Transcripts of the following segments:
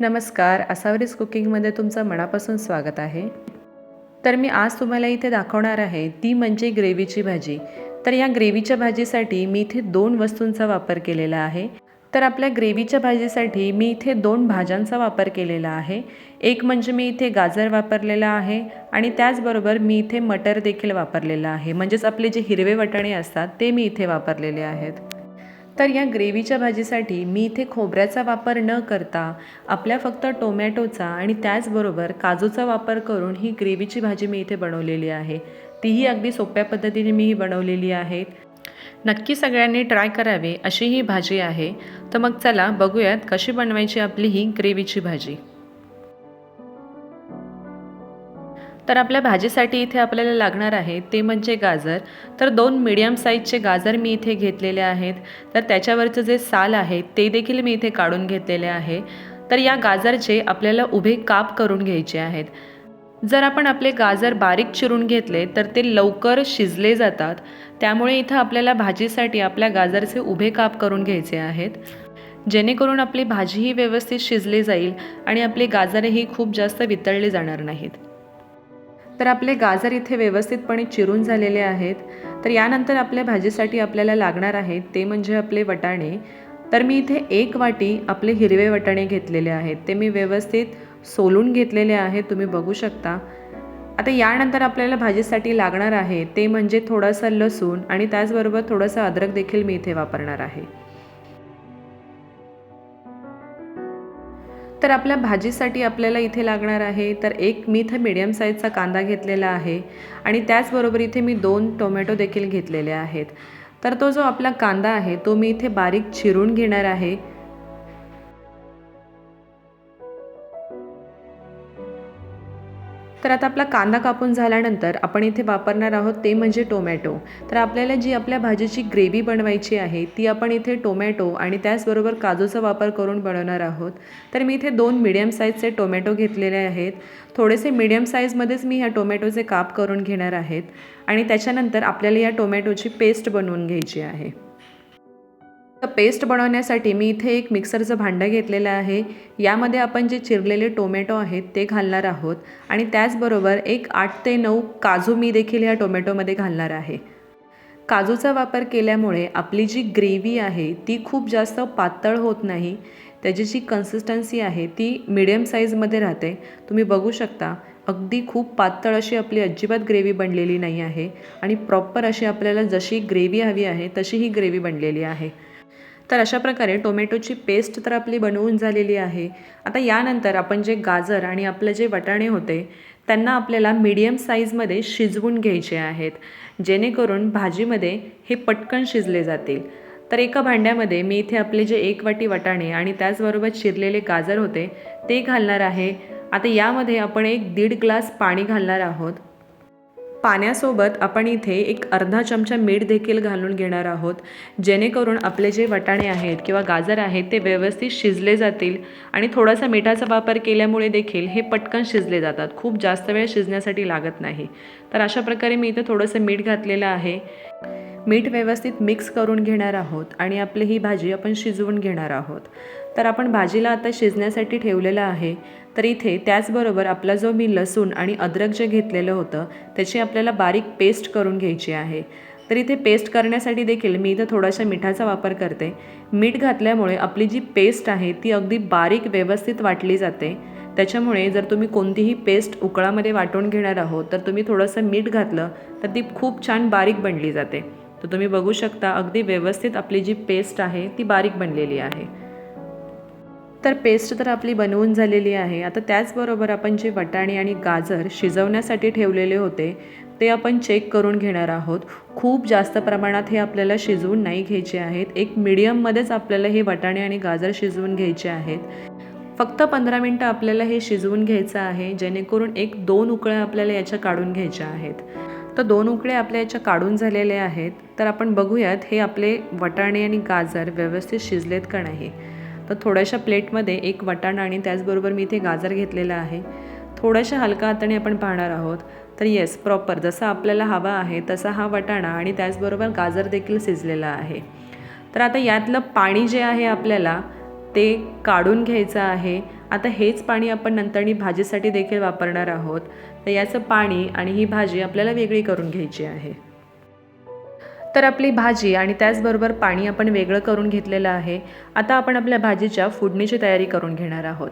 नमस्कार असावरीज कुकिंगमध्ये तुमचं मनापासून स्वागत आहे. तर मी आज तुम्हाला इथे दाखवणार आहे ती म्हणजे ग्रेव्हीची भाजी. तर या ग्रेव्हीच्या भाजीसाठी मी इथे दोन वस्तूंचा वापर केलेला आहे. तर आपल्या ग्रेव्हीच्या भाजीसाठी मी इथे दोन भाज्यांचा वापर केलेला आहे. एक म्हणजे मी इथे गाजर वापरलेला आहे आणि त्याचबरोबर मी इथे मटर देखील वापरलेलं आहे. म्हणजेच आपले जे हिरवे वटाणे असतात ते मी इथे वापरलेले आहेत. तर या ग्रेव्हीच्या भाजीसाठी मी इथे खोबऱ्याचा वापर न करता आपल्या फक्त टोमॅटोचा आणि त्याचबरोबर काजूचा वापर करून ही ग्रेव्हीची भाजी मी इथे बनवलेली आहे. तीही अगदी सोप्या पद्धतीने मी ही बनवलेली आहे. नक्की सगळ्यांनी ट्राय करावे अशी ही भाजी आहे. तर मग चला बघूयात कशी बनवायची आपली ही ग्रेव्हीची भाजी. तर आपल्या भाजीसाठी इथे आपल्याला लागणार आहे ते म्हणजे गाजर. तर दोन मीडियम साईजचे गाजर मी इथे घेतलेले आहेत. तर त्याच्यावरचं जे साल आहे ते देखील मी इथे काढून घेतलेले आहे. तर या गाजरचे आपल्याला उभे काप करून घ्यायचे आहेत. जर आपण आपले गाजर बारीक चिरून घेतले तर ते लवकर शिजले जातात. त्यामुळे इथं आपल्याला भाजीसाठी आपल्या गाजरचे उभे काप करून घ्यायचे आहेत. जेणेकरून आपली भाजीही व्यवस्थित शिजली जाईल आणि आपले गाजरही खूप जास्त वितळले जाणार नाहीत. तर आपले गाजर इथे व्यवस्थितपणे चिरून झालेले आहेत. तर यानंतर आपल्या भाजीसाठी आपल्याला लागणार आहेत ते म्हणजे आपले वटाणे. तर मी इथे एक वाटी आपले हिरवे वटाणे घेतलेले आहेत. ते मी व्यवस्थित सोलून घेतलेले आहेत तुम्ही बघू शकता. आता यानंतर आपल्याला भाजीसाठी लागणार आहे ते म्हणजे थोडंसं लसूण आणि त्याचबरोबर थोडंसं अद्रक देखील मी इथे वापरणार आहे. तर आपल्या भाजीसाठी आपल्याला इथे लागणार आहे. तर एक मी इथे मिडियम साईजचा कांदा घेतलेला आहे. आणि त्याचबरोबर इथे मी दोन टोमॅटो देखील घेतलेले आहेत. तर तो जो आपला कांदा आहे तो मी इथे बारीक चिरून घेणार आहे. तर आता आपला कांदा कापून झाल्यानंतर आपण इथे वापरणार आहोत ते म्हणजे टोमॅटो. तर आपल्याला जी आपल्या भाजीची ग्रेव्ही बनवायची आहे ती आपण इथे टोमॅटो आणि त्याचबरोबर काजूचा वापर करून बनवणार आहोत. तर मी इथे दोन मिडियम साईजचे टोमॅटो घेतलेले आहेत. थोडेसे मिडियम साईजमध्येच मी ह्या टोमॅटोचे काप करून घेणार आहेत आणि त्याच्यानंतर आपल्याला या टोमॅटोची पेस्ट बनवून घ्यायची आहे. पेस्ट बनवण्यासाठी मी इथे एक मिक्सरचं भांडं घेतलेलं आहे. यामध्ये आपण जे चिरलेले टोमॅटो आहेत ते घालणार आहोत. आणि त्याचबरोबर एक आठ ते नऊ काजू मी देखील ह्या टोमॅटोमध्ये घालणार आहे. काजूचा वापर केल्यामुळे आपली जी ग्रेव्ही आहे ती खूप जास्त पातळ होत नाही. त्याची जी कन्सिस्टन्सी आहे ती मिडियम साईजमध्ये राहते. तुम्ही बघू शकता अगदी खूप पातळ अशी आपली अजिबात ग्रेव्ही बनलेली नाही आहे. आणि प्रॉपर अशी आपल्याला जशी ग्रेव्ही हवी आहे तशी ही ग्रेव्ही बनलेली आहे. तर अशा प्रकारे टोमॅटोची पेस्ट तर आपली बनवून झालेली आहे. आता यानंतर आपण जे गाजर आणि आपले जे वटाणे होते त्यांना आपल्याला मीडियम साईजमध्ये शिजवून घ्यायचे आहेत. जेणेकरून भाजीमध्ये हे पटकन शिजले जातील. तर एका भांड्यामध्ये मी इथे आपले जे एक वाटी वटाणे आणि त्याचबरोबर चिरलेले गाजर होते ते घालणार आहे. आता यामध्ये आपण एक दीड ग्लास पाणी घालणार आहोत. पाण्यासोबत आपण इथे एक अर्धा चमचा मीठ देखील घालून घेणार आहोत. जेणेकरून आपले जे वटाणे आहेत किंवा गाजर आहेत ते व्यवस्थित शिजले जातील आणि थोडासा मिठाचा वापर केल्यामुळे देखील हे पटकन शिजले जातात. खूप जास्त वेळ शिजण्यासाठी लागत नाही. तर अशा प्रकारे मी इथे थोडंसं मीठ घातलेलं आहे. मीठ व्यवस्थित मिक्स करून घेणार आहोत आणि आपली ही भाजी आपण शिजवून घेणार आहोत. तर आपण भाजीला आता शिजण्यासाठी ठेवलेलं आहे. तर इथे त्याचबरोबर आपला जो मी लसूण आणि अद्रक जे घेतलेलं होतं त्याची आपल्याला बारीक पेस्ट करून घ्यायची आहे. तर इथे पेस्ट करण्यासाठी देखील मी इथं थोडाशा मिठाचा वापर करते. मीठ घातल्यामुळे आपली जी पेस्ट आहे ती अगदी बारीक व्यवस्थित वाटली जाते. त्याच्यामुळे जर तुम्ही कोणतीही पेस्ट उकळामध्ये वाटून घेणार आहोत तर तुम्ही थोडंसं मीठ घातलं तर ती खूप छान बारीक बनली जाते. तर तुम्ही बघू शकता अगदी व्यवस्थित आपली जी पेस्ट आहे ती बारीक बनलेली आहे. तर पेस्ट तर आपली बनवून झालेली आहे. आता त्याचबरोबर आपण जे वटाणे आणि गाजर शिजवण्यासाठी ठेवलेले होते ते आपण चेक करून घेणार आहोत. खूप जास्त प्रमाणात हे आपल्याला शिजवून नाही घ्यायचे आहेत. एक मिडियममध्येच आपल्याला हे वटाणे आणि गाजर शिजवून घ्यायचे आहेत. फक्त पंधरा मिनटं आपल्याला हे शिजवून घ्यायचं आहे जेणेकरून एक दोन उकळ्या आपल्याला याच्या काढून घ्यायच्या आहेत. तर दोन उकळे आपल्या याच्या काढून झालेले आहेत. तर आपण बघूयात हे आपले वटाणे आणि गाजर व्यवस्थित शिजलेत का नाही. तर थोड्याशा प्लेटमध्ये एक वटाणा आणि त्याचबरोबर मी इथे गाजर घेतलेला आहे. थोड्याशा हलका हाताने आपण पाहणार आहोत. तर येस प्रॉपर जसा आपल्याला हवा आहे तसा हा वटाणा आणि त्याचबरोबर गाजर देखील शिजलेला आहे. तर आता यातलं पाणी जे आहे आपल्याला ते काढून घ्यायचं आहे. आता हेच पाणी आपण नंतरनी भाजीसाठी देखील वापरणार आहोत. तर याचं पाणी आणि ही भाजी आपल्याला वेगळी करून घ्यायची आहे. तर आपली भाजी आणि त्याचबरोबर पाणी आपण वेगळं करून घेतलेलं आहे. आता आपण आपल्या भाजीच्या फोडणीची तयारी करून घेणार आहोत.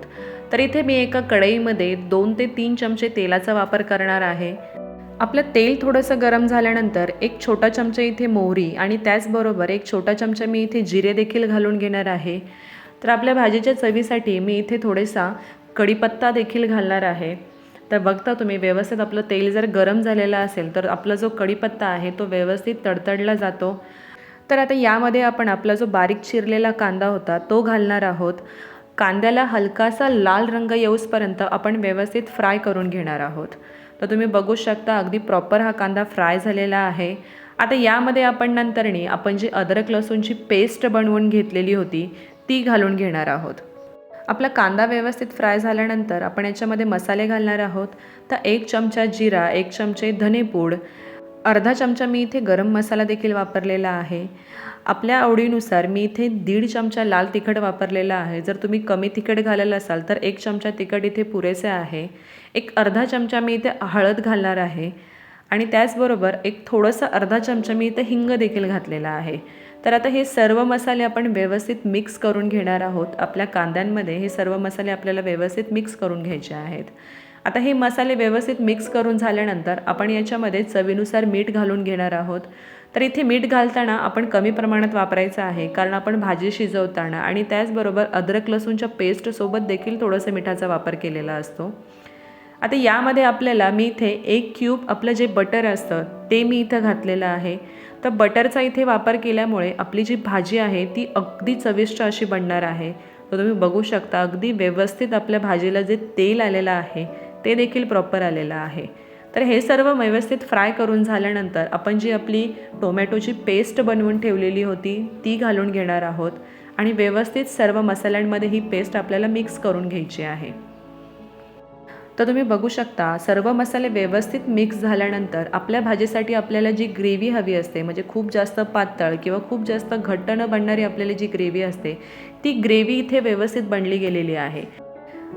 तर इथे मी एका कढईमध्ये दोन ते तीन चमचे तेलाचा वापर करणार आहे. आपलं तेल थोडंसं गरम झाल्यानंतर एक छोटा चमचा इथे मोहरी आणि त्याचबरोबर एक छोटा चमचा मी इथे जिरे देखील घालून घेणार आहे. तर आपल्या भाजीच्या चवीसाठी मी इथे थोडासा कढीपत्ता देखील घालणार आहे. तर बघता तुम्ही व्यवस्थित आपलं तेल जर गरम झालेलं असेल तर आपला जो कढीपत्ता आहे तो व्यवस्थित तडतडला जातो. तर आता यामध्ये आपण आपला जो बारीक चिरलेला कांदा होता तो घालणार आहोत. कांद्याला हलकासा लाल रंग येऊसपर्यंत आपण व्यवस्थित फ्राय करून घेणार आहोत. तर तुम्ही बघू शकता अगदी प्रॉपर हा कांदा फ्राय झालेला आहे. आता यामध्ये आपण नंतरनी आपण जी अद्रक लसूणची पेस्ट बनवून घेतलेली होती ती घालून घेणार आहोत. आपला कांदा व्यवस्थित फ्राय झाल्यानंतर आपण याच्यामध्ये मसाले घालणार आहोत. तर एक चमचा जिरा एक चमचे धनेपूड अर्धा चमचा मी इथे गरम मसाला देखील वापरलेला आहे. आपल्या आवडीनुसार मी इथे दीड चमचा लाल तिखट वापरलेला आहे. जर तुम्ही कमी तिखट घालेलं असाल तर एक चमचा तिखट इथे पुरेसे आहे. एक अर्धा चमचा मी इथे हळद घालणार आहे. आणि त्याचबरोबर एक थोडंसं अर्धा चमचा मी इथे हिंग देखील घातलेला आहे. तर आता हे सर्व मसाले आपण व्यवस्थित मिक्स करून घेणार आहोत. आपल्या कांद्यांमध्ये हे सर्व मसाले आपल्याला व्यवस्थित मिक्स करून घ्यायचे आहेत. आता हे मसाले व्यवस्थित मिक्स करून झाल्यानंतर आपण याच्यामध्ये चवीनुसार मीठ घालून घेणार आहोत. तर इथे मीठ घालताना आपण कमी प्रमाणात वापरायचं आहे कारण आपण भाजी शिजवताना आणि त्याचबरोबर अद्रक लसूणच्या पेस्टसोबत देखील थोडंसं मिठाचा वापर केलेला असतो. आता यामध्ये आपल्याला मी इथे एक क्यूब आपलं जे बटर असतं ते मी इथं घातलेलं आहे. तर बटरचा इथे वापर केल्यामुळे आपली जी भाजी आहे ती अगदी चविष्ट अशी बनणार आहे. तर तुम्ही बघू शकता अगदी व्यवस्थित आपल्या भाजीला जे तेल आलेलं आहे ते देखील प्रॉपर आलेलं आहे. तर हे सर्व व्यवस्थित फ्राय करून झाल्यानंतर आपण जी आपली टोमॅटोची पेस्ट बनवून ठेवलेली होती ती घालून घेणार आहोत. आणि व्यवस्थित सर्व मसाल्यांमध्ये ही पेस्ट आपल्याला मिक्स करून घ्यायची आहे. तर तुम्ही बघू शकता सर्व मसाले व्यवस्थित मिक्स झाल्यानंतर आपल्या भाजीसाठी आपल्याला जी ग्रेव्ही हवी असते म्हणजे खूप जास्त पातळ किंवा खूप जास्त घट्ट न बनणारी आपल्याला जी ग्रेव्ही असते ती ग्रेव्ही इथे व्यवस्थित बनली गेलेली आहे.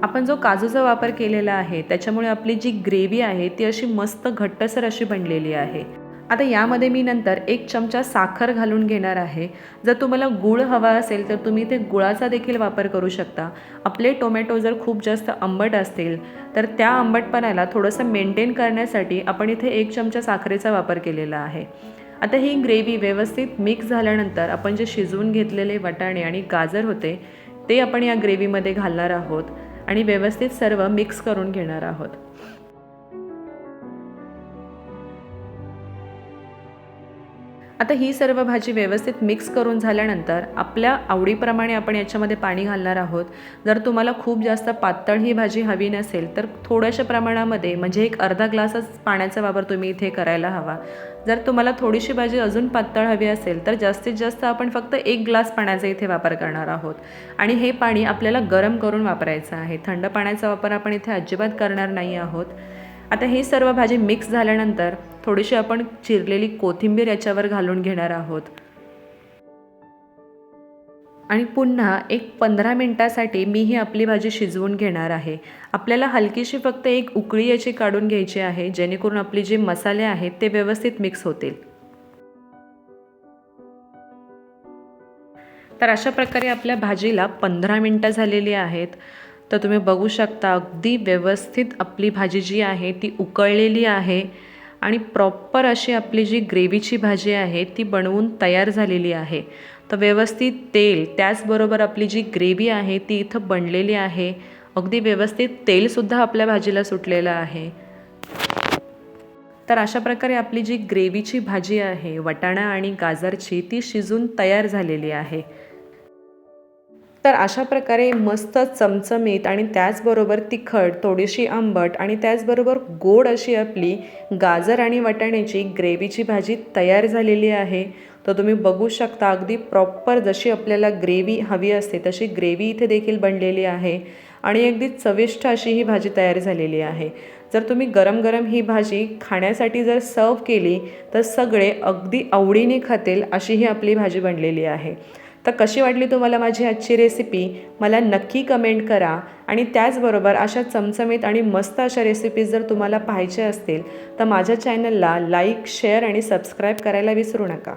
आपण जो काजूचा वापर केलेला आहे त्याच्यामुळे आपली जी ग्रेव्ही आहे ती अशी मस्त घट्टसर अशी बनलेली आहे. आता यामध्ये मी नंतर एक चमचा साखर घालून घेणार आहे. जर तुम्हाला गूळ हवा असेल तर तुम्ही ते गुळाचा देखील वापर करू शकता. आपले टोमॅटो जर खूप जास्त आंबट असतील तर त्या आंबटपणाला थोडंसं मेंटेन करण्यासाठी आपण इथे एक चमचा साखरेचा वापर केलेला आहे. आता ही ग्रेव्ही व्यवस्थित मिक्स झाल्यानंतर आपण जे शिजवून घेतलेले वटाणे आणि गाजर होते ते आपण या ग्रेव्हीमध्ये घालणार आहोत आणि व्यवस्थित सर्व मिक्स करून घेणार आहोत. आता ही सर्व भाजी व्यवस्थित मिक्स करून झाल्यानंतर आपल्या आवडीप्रमाणे आपण याच्यामध्ये पाणी घालणार आहोत. जर तुम्हाला खूप जास्त पातळ ही भाजी हवी नसेल तर थोड्याशा प्रमाणामध्ये म्हणजे एक अर्धा ग्लासच पाण्याचा वापर तुम्ही इथे करायला हवा. जर तुम्हाला थोडीशी भाजी अजून पातळ हवी असेल तर जास्तीत जास्त आपण फक्त एक ग्लास पाण्याचा इथे वापर करणार आहोत. आणि हे पाणी आपल्याला गरम करून वापरायचं आहे. थंड पाण्याचा वापर आपण इथे अजिबात करणार नाही आहोत. आता ही सर्व भाजी मिक्स झाल्यानंतर थोडीशी आपण चिरलेली कोथिंबीर याच्यावर घालून घेणार आहोत. आणि पुन्हा एक पंधरा मिनटासाठी मी ही आपली भाजी शिजवून घेणार आहे. आपल्याला हलकीशी फक्त एक उकळी याची काढून घ्यायची आहे जेणेकरून आपले जे मसाले आहेत ते व्यवस्थित मिक्स होतील. तर अशा प्रकारे आपल्या भाजीला पंधरा मिनटं झालेली आहेत. तर तुम्ही बघू शकता अगदी व्यवस्थित आपली भाजी जी आहे ती उकळलेली आहे. आणि प्रॉपर अशी आपली जी ग्रेव्हीची भाजी आहे ती बनवून तयार झालेली आहे. तर व्यवस्थित तेल त्याचबरोबर आपली जी ग्रेव्ही आहे ती इथं बनलेली आहे. अगदी व्यवस्थित तेलसुद्धा आपल्या भाजीला सुटलेलं आहे. तर अशा प्रकारे आपली जी ग्रेव्हीची भाजी आहे वटाणा आणि गाजरची ती शिजून तयार झालेली आहे. तर अशा प्रकारे मस्त चमचमीत आणि त्याचबरोबर तिखट थोडीशी आंबट आणि त्याचबरोबर गोड अशी आपली गाजर आणि वाटाण्याची ग्रेव्हीची भाजी तयार झालेली आहे. तर तुम्ही बघू शकता अगदी प्रॉपर जशी आपल्याला ग्रेव्ही हवी असते तशी ग्रेव्ही इथे देखील बनलेली आहे. आणि अगदी चविष्ट अशी ही भाजी तयार झालेली आहे. जर तुम्ही गरम गरम ही भाजी खाण्यासाठी जर सर्व केली तर सगळे अगदी आवडीने खातील अशी ही आपली भाजी बनलेली आहे. तर कशी वाटली तुम्हाला माझी आजची रेसिपी मला नक्की कमेंट करा. आणि त्याचबरोबर अशा चमचमीत आणि मस्त अशा रेसिपीज जर तुम्हाला पाहायच्या असतील तर माझ्या चॅनलला लाईक शेअर आणि सबस्क्राईब करायला विसरू नका.